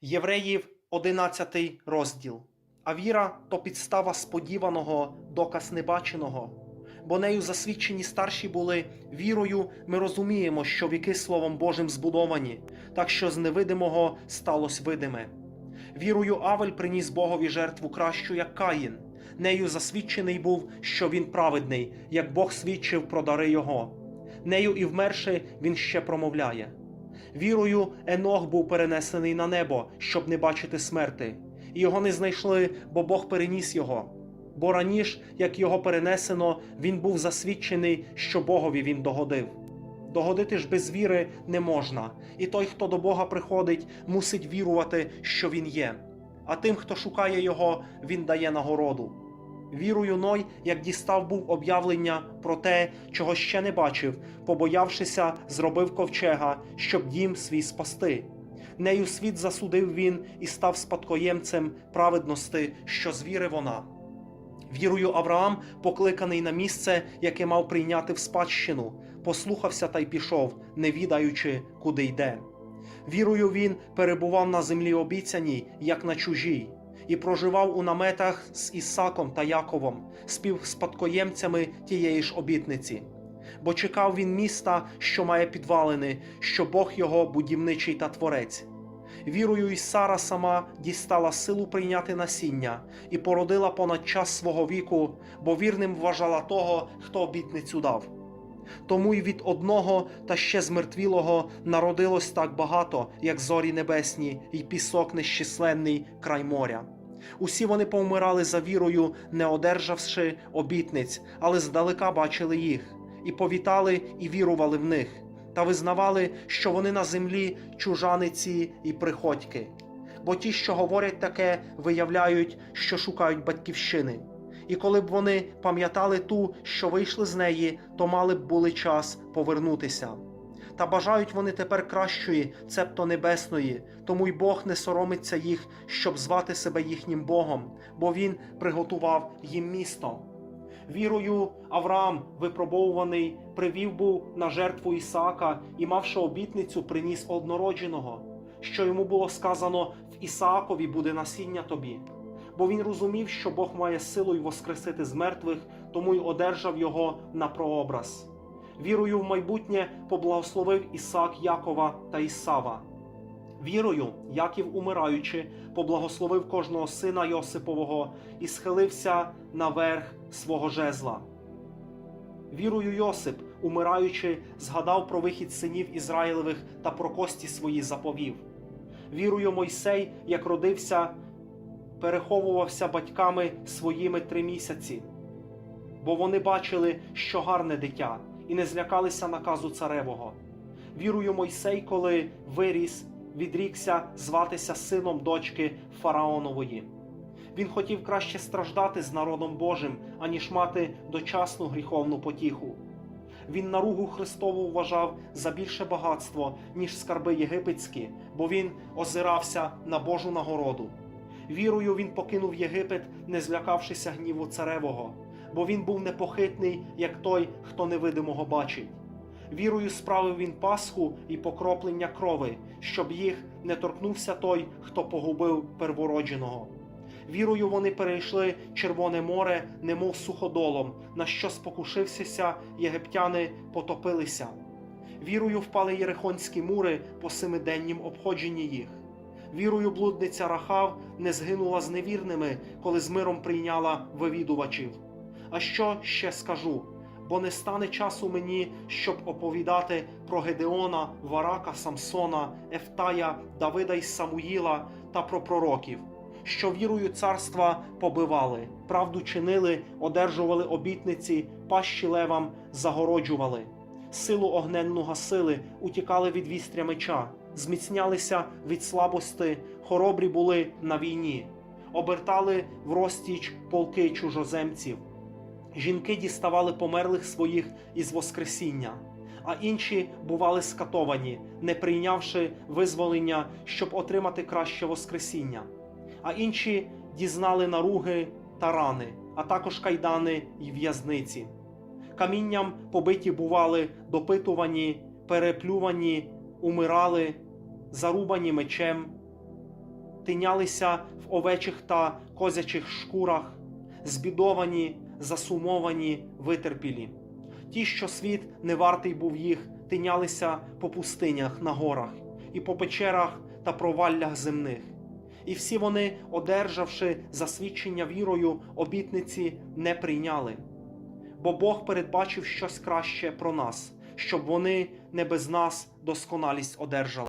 Євреїв 11 розділ. А віра то підстава сподіваного, доказ небаченого. Бо нею засвідчені старші були вірою, ми розуміємо, що віки Словом Божим збудовані, так що з невидимого сталося видиме. Вірою Авель приніс Богові жертву кращу, як Каїн. Нею засвідчений був, що він праведний, як Бог свідчив про дари його. Нею і вмерши він ще промовляє. Вірою Енох був перенесений на небо, щоб не бачити смерти, його не знайшли, бо Бог переніс його. Бо раніше, як його перенесено, він був засвідчений, що Богові він догодив. Догодити ж без віри не можна, і той, хто до Бога приходить, мусить вірувати, що він є. А тим, хто шукає його, він дає нагороду. Вірою Ной, як дістав був об'явлення про те, чого ще не бачив, побоявшися, зробив ковчега, щоб дім свій спасти. Нею світ засудив він і став спадкоємцем праведності, що з віри вона. Вірою Авраам, покликаний на місце, яке мав прийняти в спадщину, послухався та й пішов, не відаючи, куди йде. Вірою він перебував на землі обіцяній, як на чужій, і проживав у наметах з Ісаком та Яковом, співспадкоємцями тієї ж обітниці. Бо чекав він міста, що має підвалини, що Бог його будівничий та творець. Вірою й Сара сама дістала силу прийняти насіння і породила понад час свого віку, бо вірним вважала того, хто обітницю дав. Тому й від одного та ще змертвілого народилось так багато, як зорі небесні, й пісок нещисленний край моря. Усі вони повмирали за вірою, не одержавши обітниць, але здалека бачили їх, і повітали і вірували в них, та визнавали, що вони на землі чужаниці і приходьки. Бо ті, що говорять таке, виявляють, що шукають батьківщини. І коли б вони пам'ятали ту, що вийшли з неї, то мали б були час повернутися. Та бажають вони тепер кращої, цебто небесної, тому й Бог не соромиться їх, щоб звати себе їхнім Богом, бо Він приготував їм місто. Вірою Авраам, випробовуваний, привів був на жертву Ісаака і, мавши обітницю, приніс однородженого, що йому було сказано в Ісаакові буде насіння тобі. Бо він розумів, що Бог має силу й воскресити з мертвих, тому й одержав його на прообраз. Вірою в майбутнє поблагословив Ісаак Якова та Ісава. Вірою, Яків, умираючи, поблагословив кожного сина Йосипового і схилився наверх свого жезла. Вірою Йосип, умираючи, згадав про вихід синів Ізраїлевих та про кості свої заповів. Вірою Мойсей, як родився, переховувався батьками своїми три місяці, бо вони бачили, що гарне дитя, і не злякалися наказу царевого. Вірою Мойсей, коли виріс, відрікся зватися сином дочки Фараонової. Він хотів краще страждати з народом Божим, аніж мати дочасну гріховну потіху. Він наругу Христову вважав за більше багатство, ніж скарби єгипетські, бо він озирався на Божу нагороду. Вірою він покинув Єгипет, не злякавшися гніву царевого, бо він був непохитний, як той, хто невидимого бачить. Вірою справив він Пасху і покроплення крови, щоб їх не торкнувся той, хто погубив первородженого. Вірою вони перейшли Червоне море, немов суходолом, на що спокушився, єгиптяни потопилися. Вірою впали єрихонські мури по семиденнім обходженні їх. Вірою блудниця Рахав не згинула з невірними, коли з миром прийняла вивідувачів. А що ще скажу? Бо не стане часу мені, щоб оповідати про Гедеона, Варака, Самсона, Ефтая, Давида й Самуїла та про пророків, що вірою царства побивали, правду чинили, одержували обітниці, пащі левам загороджували, силу огненну гасили, утікали від вістря меча, зміцнялися від слабости, хоробрі були на війні, обертали в розтіч полки чужоземців. Жінки діставали померлих своїх із Воскресіння, а інші бували скатовані, не прийнявши визволення, щоб отримати краще Воскресіння. А інші дізнали наруги та рани, а також кайдани й в'язниці. Камінням побиті бували, допитувані, переплювані, умирали, зарубані мечем. тинялися в овечих та козячих шкурах, збідовані, засумовані, витерпілі. Ті, що світ не вартий був їх, тинялися по пустинях на горах і по печерах та проваллях земних. І всі вони, одержавши засвідчення вірою, обітниці не прийняли. Бо Бог передбачив щось краще про нас, щоб вони не без нас досконалість одержали.